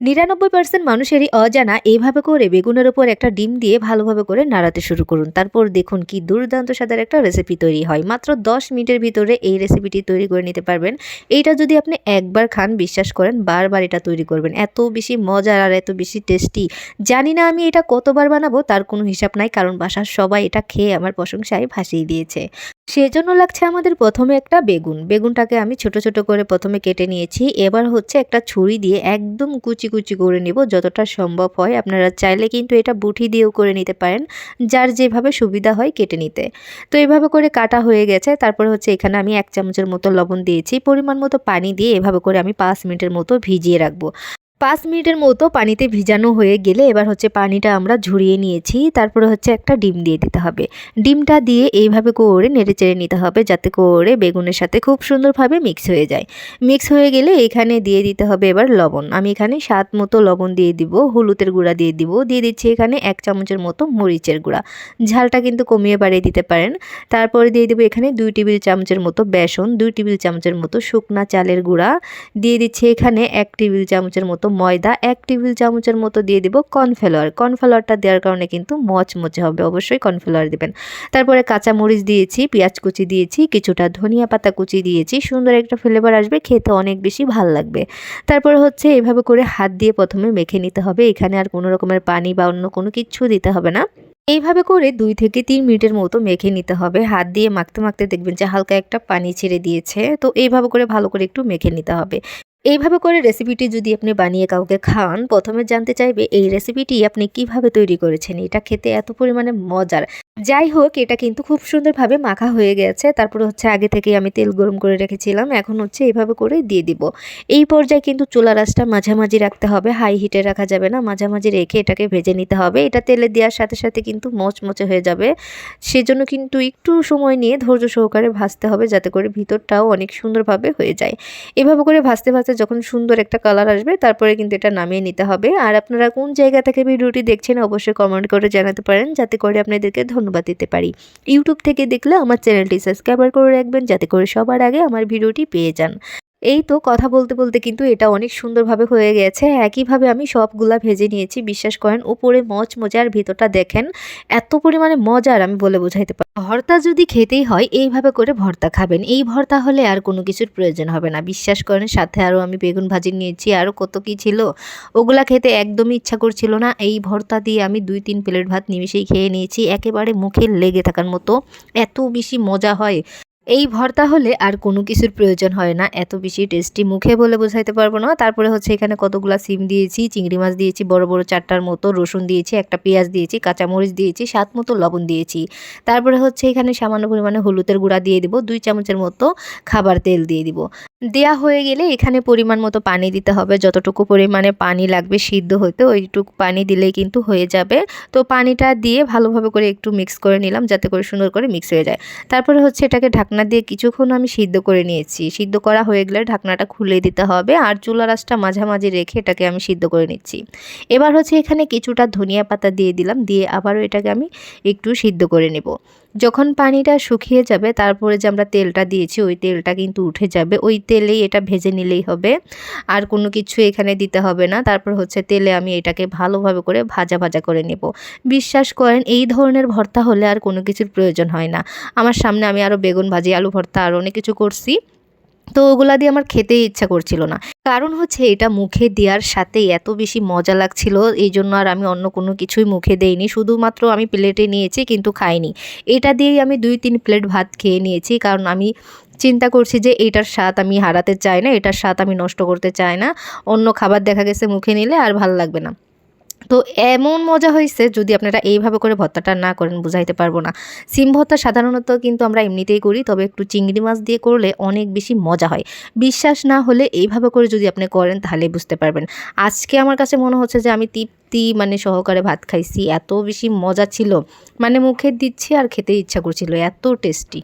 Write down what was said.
নিরানব্বই পার্সেন্ট মানুষেরই অজানা এইভাবে করে বেগুনের ওপর একটা ডিম দিয়ে ভালোভাবে করে নাড়াতে শুরু করুন। তারপর দেখুন কি দুর্দান্ত স্বাদের একটা রেসিপি তৈরি হয়। মাত্র দশ মিনিটের ভিতরে এই রেসিপিটি তৈরি করে নিতে পারবেন। এইটা যদি আপনি একবার খান, বিশ্বাস করেন, বারবার এটা তৈরি করবেন। এত বেশি মজার আর এত বেশি টেস্টি জানি না আমি এটা কতবার বানাবো, তার কোনো হিসাব নাই, কারণ বাসার সবাই এটা খেয়ে আমার প্রশংসায় ভাসিয়ে দিয়েছে। সেজন্য লাগছে আমাদের প্রথমে একটা বেগুন। বেগুনটাকে আমি ছোট ছোট করে প্রথমে কেটে নিয়েছি। এবার হচ্ছে একটা ছুরি দিয়ে একদম কুচি কুচি করে নিব যতটা সম্ভব হয়। আপনারা চাইলে কিন্তু এটা বুঠি দিয়েও করে নিতে পারেন, যার যেভাবে সুবিধা হয় কেটে নিতে। তো এভাবে করে কাটা হয়ে গেছে। তারপরে হচ্ছে এখানে আমি এক চামচের মতো লবণ দিয়েছি। পরিমাণ মতো পানি দিয়ে এভাবে করে আমি পাঁচ মিনিটের মতো ভিজিয়ে রাখব। পাঁচ মিনিটের মতো পানিতে ভিজানো হয়ে গেলে এবার হচ্ছে পানিটা আমরা ঝরিয়ে নিয়েছি। তারপরে হচ্ছে একটা ডিম দিয়ে দিতে হবে। ডিমটা দিয়ে এইভাবে করে নেড়ে চেড়ে নিতে হবে যাতে করে বেগুনের সাথে খুব সুন্দরভাবে মিক্স হয়ে যায়। মিক্স হয়ে গেলে এখানে দিয়ে দিতে হবে এবার লবণ। আমি এখানে স্বাদ মতো লবণ দিয়ে দিব, হলুদের গুঁড়া দিয়ে দিব। দিয়ে দিচ্ছি এখানে এক চামচের মতো মরিচের গুঁড়া। ঝালটা কিন্তু কমিয়ে বাড়িয়ে দিতে পারেন। তারপরে দিয়ে দেবো এখানে দুই টেবিল চামচের মতো বেসন, দুই টেবিল চামচের মতো শুকনা চালের গুঁড়া। দিয়ে দিচ্ছি এখানে এক টেবিল চামচের মতো ময়দা এক টেবিল চামচের মতো দিয়ে দিব কর্নফ্লাওয়ার। কর্নফ্লাওয়ারটা দেওয়ার কারণে কিন্তু মচমচে হবে, অবশ্যই কর্নফ্লাওয়ার দেবেন। তারপরে কাঁচা মরিচ দিয়েছি, পেঁয়াজ কুচি দিয়েছি, কিছুটা ধনিয়া পাতা কুচি দিয়েছি, সুন্দর একটা ফ্লেভার আসবে, খেতে অনেক বেশি ভালো লাগবে। তারপর হচ্ছে এভাবে করে হাত দিয়ে প্রথমে মেখে নিতে হবে, এখানে আর কোনো রকমের পানি বা অন্য কোনো কিছু দিতে হবে না। এইভাবে করে দুই থেকে তিন মিনিটের মতো মেখে নিতে হবে, হাত দিয়ে মাখতে মাখতে দেখবেন যে হালকা একটা পানি ছেড়ে দিয়েছে, তো এইভাবে করে ভালো করে একটু মেখে নিতে হবে। এইভাবে করে রেসিপিটি যদি আপনি বানিয়ে কাউকে খান প্রথমে জানতে চাইবে এই রেসিপিটি আপনি কীভাবে তৈরি করেছেন। এটা খেতে এত পরিমাণে মজার। যাই হোক, এটা কিন্তু খুব সুন্দরভাবে মাখা হয়ে গেছে। তারপরে হচ্ছে আগে থেকে আমি তেল গরম করে রেখেছিলাম। এখন হচ্ছে এইভাবে করে দিয়ে দিব। এই পর্যায়ে কিন্তু চুলা রাসটা মাঝামাঝি রাখতে হবে। হাই হিটে রাখা যাবে না। মাঝামাঝি রেখে এটাকে ভেজে নিতে হবে। এটা তেলে দেওয়ার সাথে সাথে কিন্তু মচমচে হয়ে যাবে। সেজন্য কিন্তু একটু সময় নিয়ে ধৈর্য সহকারে ভাজতে হবে, যাতে করে ভিতরটাও অনেক সুন্দরভাবে হয়ে যায়। এভাবে করে ভাজতে ভাজতে যখন সুন্দর একটা কালার আসবে, তারপরে কিন্তু এটা নামিয়ে নিতে হবে। আর আপনারা কোন জায়গা থেকে ভিডিওটি দেখছেন, অবশ্যই কমেন্ট করে জানাতে পারেন, যাতে করে আপনাদেরকে ধন্যবাদ দিতে পারি। ইউটিউব থেকে দেখলে আমার চ্যানেলটি সাবস্ক্রাইব করে রাখবেন, যাতে করে সবার আগে আমার ভিডিওটি পেয়ে যান। এই তো কথা বলতে বলতে কিন্তু এটা অনেক সুন্দরভাবে হয়ে গেছে। একইভাবে আমি সবগুলা ভেজে নিয়েছি। বিশ্বাস করেন, উপরে মচ মজার ভিতরটা দেখেন, এত পরিমাণে মজার আমি বলে বোঝাইতে পারি ভর্তা যদি খেতেই হয়, এইভাবে করে ভর্তা খাবেন। এই ভর্তা হলে আর কোনো কিছুর প্রয়োজন হবে না। বিশ্বাস করেন, সাথে আরও আমি বেগুন ভাজি নিয়েছি আরও কত কি ছিল, ওগুলা খেতে একদমই ইচ্ছা করছিল না। এই ভর্তা দিয়ে আমি দুই তিন প্লেট ভাত নিমিশেই খেয়ে নিয়েছি। একেবারে মুখে লেগে থাকার মতো। এত বেশি মজা হয়। এই ভর্তা হলে আর কোনো কিছুর প্রয়োজন হয় না। এত বেশি টেস্টি মুখে বলে বোঝাইতে পারব না। তারপরে হচ্ছে এখানে কতগুলো সিম দিয়েছি, চিংড়ি মাছ দিয়েছি, বড় বড় চারটার মতো, রসুন দিয়েছি, একটা পেঁয়াজ দিয়েছি, কাঁচামরিচ দিয়েছি সাত মতো লবণ দিয়েছি। তারপরে হচ্ছে এখানে সামান্য পরিমাণে হলুদের গুঁড়া দিয়ে দিব, দুই চামচের মতো খাবার তেল দিয়ে দিব। দেয়া হয়ে গেলে এখানে পরিমাণ মতো পানি দিতে হবে। যতটুকু পরিমাণে পানি লাগবে সিদ্ধ হতে ওইটুকু পানি দিলেই কিন্তু হয়ে যাবে। তো পানিটা দিয়ে ভালোভাবে করে একটু মিক্স করে নিলাম, যাতে করে সুন্দর করে মিক্স হয়ে যায়। তারপরে হচ্ছে এটাকে ঢাকনা দিয়ে কিছুক্ষণ আমি সিদ্ধ করে নিয়েছি। সিদ্ধ করা হয়ে গেলে ঢাকনাটা খুলে দিতে হবে আর চুলা রাসটা মাঝামাঝি রেখে এটাকে আমি সিদ্ধ করে নিচ্ছি। এবার হচ্ছে এখানে কিছুটা ধনিয়া পাতা দিয়ে দিলাম, দিয়ে আবারও এটাকে আমি একটু সিদ্ধ করে নেব। যখন পানিটা শুকিয়ে যাবে, তারপরে যে আমরা তেলটা দিয়েছি, ওই তেলটা কিন্তু উঠে যাবে। ওই তেলেই এটা ভেজে নিলেই হবে। আর কোনো কিছু এখানে দিতে হবে না। তারপর হচ্ছে তেলে আমি এটাকে ভালোভাবে করে ভাজা ভাজা করে নেব। বিশ্বাস করেন, এই ধরনের ভর্তা হলে আর কোনো কিছুর প্রয়োজন হয় না। আমার সামনে আমি আরও বেগুন ভাজি, আলু ভর্তা, আর অনেক কিছু করছি। তো ওগুলা দিয়ে আমার খেতেই ইচ্ছা করছিল না। কারণ হচ্ছে এটা মুখে দেওয়ার সাথে এত বেশি মজা লাগছিল, এই জন্য আর আমি অন্য কোনো কিছুই মুখে দেইনি। শুধুমাত্র আমি প্লেটে নিয়েছি কিন্তু খাইনি। এটা দিয়েই আমি দুই তিন প্লেট ভাত খেয়ে নিয়েছি, কারণ আমি চিন্তা করছি যে এটার স্বাদ আমি হারাতে চাই না, এটার স্বাদ আমি নষ্ট করতে চাই না। অন্য খাবার দেখা গেছে মুখে নিলে আর ভালো লাগবে না। তো এমন মজা হয়েছে যদি আপনারা এইভাবে করে ভর্তাটা না করেন, বুঝাইতে পারব না। সিম ভর্তা সাধারণত কিন্তু আমরা এমনিতেই করি, তবে একটু চিংড়ি মাছ দিয়ে করলে অনেক বেশি মজা হয়। বিশ্বাস না হলে এইভাবে করে যদি আপনি করেন, তাহলে বুঝতে পারবেন। আজকে আমার কাছে মনে হচ্ছে যে আমি তৃপ্তি মানে সহকারে ভাত খাইছি, এত বেশি মজা ছিল। মানে মুখে দিচ্ছি আর খেতে ইচ্ছা করছিল, এত টেস্টি।